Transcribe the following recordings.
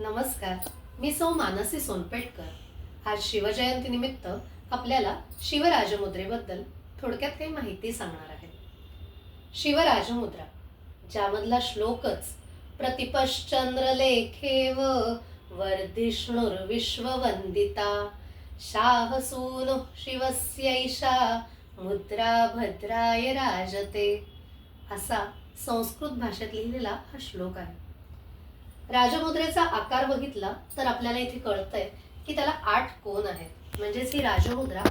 नमस्कार मी सौ मानसी सोनपेटकर. आज शिवजयंतीनिमित्त आपल्याला शिवराजमुद्रेबद्दल थोडक्यात काही माहिती सांगणार आहे. शिवराजमुद्रा ज्यामधला श्लोकच प्रतिपश्चंद्र लेखेव वर्धिष्णुर्विश्ववंदिता शाहसूनु शिवस्यैषा मुद्रा भद्राय राजते. असा संस्कृत भाषेत लिहिलेला हा श्लोक आहे. राजमुद्रेचा आकार बघितला तर आपल्याला इथे कळतंय की त्याला आठ कोण आहेत. म्हणजेच ही राजमुद्रा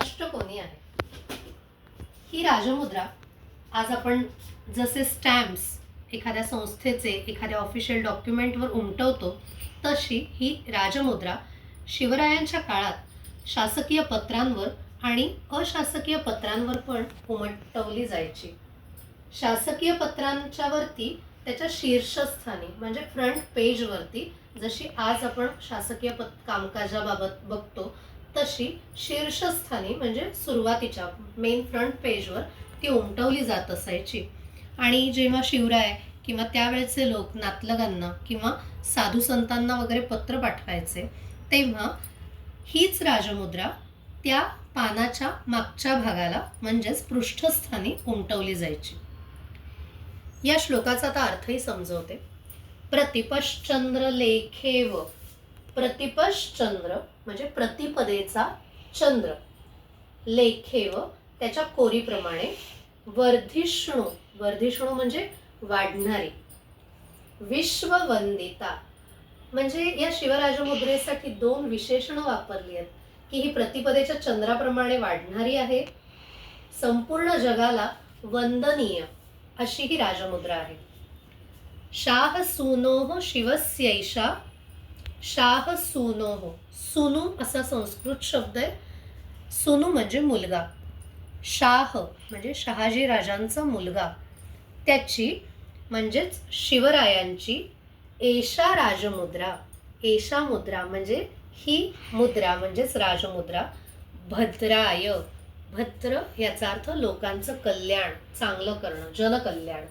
अष्टकोनी आहे. ही राजमुद्रा आज आपण जसे स्टॅम्प्स एखाद्या संस्थेचे एखाद्या ऑफिशियल डॉक्युमेंटवर उमटवतो तशी ही राजमुद्रा शिवरायांच्या काळात शासकीय पत्रांवर आणि अशासकीय पत्रांवर पण उमटवली जायची. शासकीय पत्रांच्या वरती त्याच्या शीर्षस्थानी म्हणजे फ्रंट पेजवरती जशी आज आपण शासकीय पत कामकाजाबाबत बघतो तशी शीर्षस्थानी म्हणजे सुरुवातीच्या मेन फ्रंट पेजवर ती उमटवली जात असायची. आणि जेव्हा शिवराय किंवा त्यावेळेचे लोक नातलगांना किंवा साधू संतांना वगैरे पत्र पाठवायचे तेव्हा हीच राजमुद्रा त्या पानाच्या मागच्या भागाला म्हणजेच पृष्ठस्थानी उमटवली जायची. या श्लोकाचा आता अर्थही समजवते. प्रतिपश्चंद्र लेखेव. प्रतिपश्चंद्र म्हणजे प्रतिपदेचा चंद्र. लेखेव त्याच्या कोरीप्रमाणे वर्धिष्णू. वर्धिष्णू म्हणजे वाढणारी. विश्ववंदिता. म्हणजे या शिवराजमुद्रेसाठी दोन विशेषणं वापरली आहेत की ही प्रतिपदेच्या चंद्राप्रमाणे वाढणारी आहे. संपूर्ण जगाला वंदनीय. अशी ही राजमुद्रा आहे. शाह सुनोह शिवस्यैषा शाह सुनोह सुनू असा संस्कृत शब्द आहे. सुनू म्हणजे मुलगा. शाह म्हणजे शहाजी राजांचा मुलगा. त्याची म्हणजेच शिवरायांची एषा राजमुद्रा. एषा मुद्रा म्हणजे ही मुद्रा म्हणजेच राजमुद्रा. भद्राय. भद्र याचा अर्थ लोकांचं कल्याण चांगलं करणं जनकल्याण.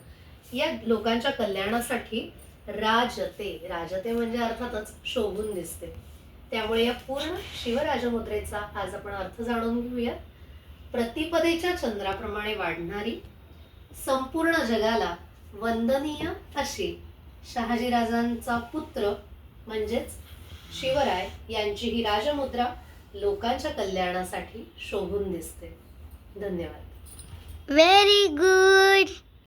या लोकांच्या कल्याणासाठी राजते. राजते म्हणजे अर्थातच शोभून दिसते. त्यामुळे या पूर्ण शिवराजमुद्रेचा आज आपण अर्थ जाणून घेऊया प्रतिपदेच्या चंद्राप्रमाणे वाढणारी संपूर्ण जगाला वंदनीय अशी शहाजीराजांचा पुत्र म्हणजेच शिवराय यांची ही राजमुद्रा लोकांच्या कल्याणासाठी शोभून दिसते. धन्यवाद. Very good